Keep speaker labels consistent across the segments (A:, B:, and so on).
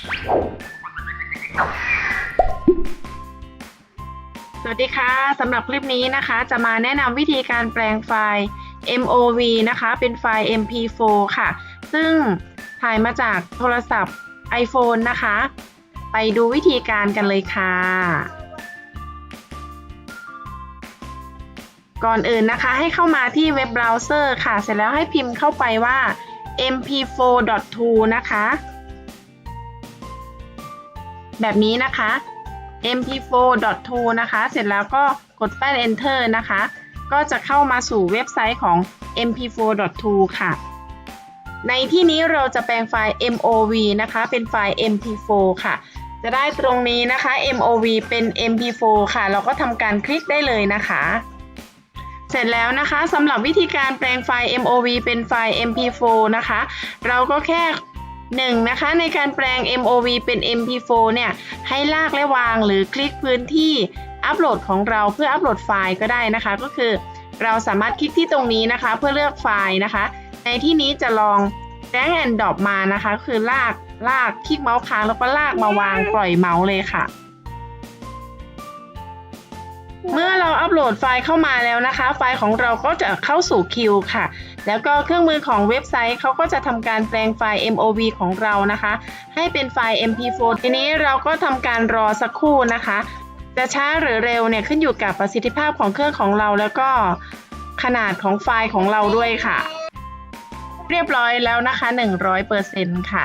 A: สวัสดีค่ะสำหรับคลิปนี้นะคะ จะมาแนะนำวิธีการแปลงไฟล์ MOV นะคะ เป็นไฟล์ MP4 ค่ะ ซึ่งถ่ายมาจากโทรศัพท์ iPhone นะคะ ไปดูวิธีการกันเลยค่ะ ก่อนอื่นนะคะให้เข้ามาที่เว็บเบราว์เซอร์ค่ะ เสร็จแล้วให้พิมพ์เข้าไปว่า mp4.2 นะคะ แบบนี้นะคะ mp4.2 นะคะ เสร็จแล้วก็กดแป้น enter นะคะ ก็จะเข้ามาสู่เว็บไซต์ของ mp4.2 ค่ะ ในที่นี้เราจะแปลงไฟล์ mov นะคะ เป็นไฟล์ mp4 ค่ะ จะได้ตรงนี้นะคะ mov เป็น mp4 ค่ะ เราก็ทำการคลิกได้เลยนะคะเสร็จแล้วนะคะสำหรับวิธีการแปลงไฟล์ mov เป็นไฟล์ mp4 นะคะ เราก็แค่ หนึ่งนะคะในการแปลง mov เป็น mp4 เนี่ยให้ลากและวางหรือคลิกพื้นที่อัปโหลดของเราเพื่ออัปโหลดไฟล์ก็ได้นะคะ ก็คือเราสามารถคลิกที่ตรงนี้นะคะ เพื่อเลือกไฟล์นะคะ ในที่นี้จะลอง drag and drop มานะคะ คือลากลากคลิกเมาส์ค้างแล้วก็ลากมาวางปล่อยเมาส์เลยค่ะ เมื่อเราอัปโหลดไฟล์เข้ามาแล้วนะคะ ไฟล์ของเราก็จะเข้าสู่คิวค่ะ แล้วก็เครื่องมือของเว็บไซต์เขาก็จะทำการแปลงไฟล์ MOV ของเรานะคะ ให้เป็นไฟล์ MP4 ทีนี้เราก็ทำการรอสักครู่นะคะ จะช้าหรือเร็วเนี่ยขึ้นอยู่กับประสิทธิภาพของเครื่องของเราแล้วก็ขนาดของไฟล์ของเราด้วยค่ะ เรียบร้อยแล้วนะคะ 100%ค่ะ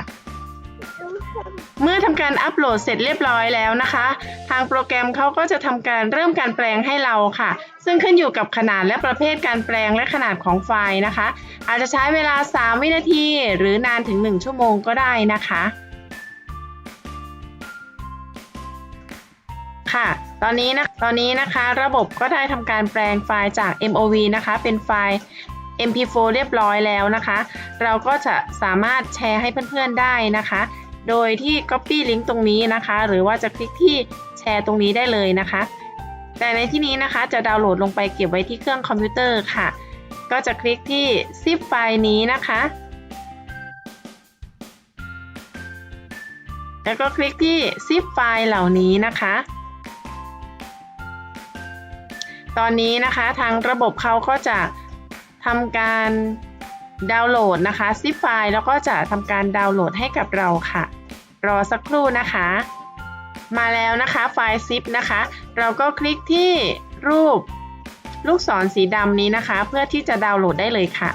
A: เมื่อทำการอัปโหลดเสร็จเรียบร้อยแล้วนะคะ ทางโปรแกรมเขาก็จะทำการเริ่มการแปลงให้เราค่ะ ซึ่งขึ้นอยู่กับขนาดและประเภทการแปลงและขนาดของไฟล์นะคะ อาจจะใช้เวลา 3 วินาที หรือนานถึง 1 ชั่วโมงก็ได้นะคะ ค่ะ ตอนนี้นะตอนนี้นะคะ ระบบก็ได้ทำการแปลงไฟล์จาก MOV นะคะ เป็นไฟล์ MP4 เรียบร้อยแล้วนะคะ เราก็จะสามารถแชร์ให้เพื่อนๆได้นะคะ โดยที่ Copy ลิงก์ตรงนี้นะคะ หรือว่าจะคลิกที่แชร์ตรงนี้ได้เลยนะคะ แต่ในที่นี้นะคะจะดาวน์โหลดลงไปเก็บไว้ที่เครื่องคอมพิวเตอร์ค่ะ ก็จะคลิกที่ zip ไฟล์นี้นะคะ แล้วก็คลิกที่ zip ไฟล์เหล่านี้นะคะ ตอนนี้นะคะทางระบบเขาก็จะทำการ ดาวน์โหลดนะคะซิปไฟล์แล้วก็จะทำการดาวน์โหลดให้กับเราค่ะ รอสักครู่นะคะ มาแล้วนะคะไฟล์ซิปนะคะ เราก็คลิกที่รูปลูกศรสีดำนี้นะคะ เพื่อที่จะดาวน์โหลดได้เลยค่ะ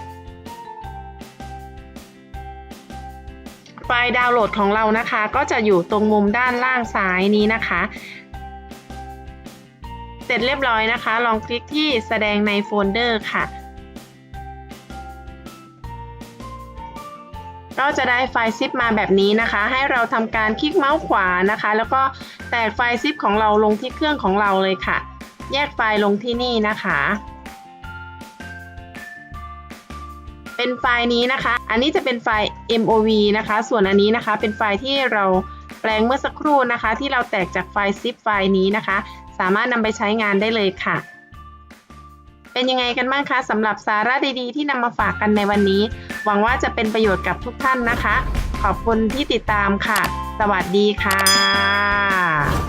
A: ไฟล์ดาวน์โหลดของเรานะคะ ก็จะอยู่ตรงมุมด้านล่างซ้ายนี้นะคะ เสร็จเรียบร้อยนะคะ ลองคลิกที่แสดงในโฟลเดอร์ค่ะ ก็จะได้ไฟล์ซิปมาแบบนี้นะคะ ให้เราทำการคลิกเมาส์ขวานะคะ แล้วก็แตกไฟล์ซิปของเราลงที่เครื่องของเราเลยค่ะ แยกไฟล์ลงที่นี่นะคะ เป็นไฟล์นี้นะคะ อันนี้จะเป็นไฟล์ MOV นะคะ ส่วนอันนี้นะคะ เป็นไฟล์ที่เราแปลงเมื่อสักครู่นะคะ ที่เราแตกจากไฟล์ซิปไฟล์นี้นะคะ สามารถนำไปใช้งานได้เลยค่ะเป็นยังไงกันบ้างคะสำหรับสาระดีๆ ที่นำมาฝากกันในวันนี้ หวังว่าจะเป็นประโยชน์กับทุกท่านนะคะ ขอบคุณที่ติดตามค่ะ สวัสดีค่ะ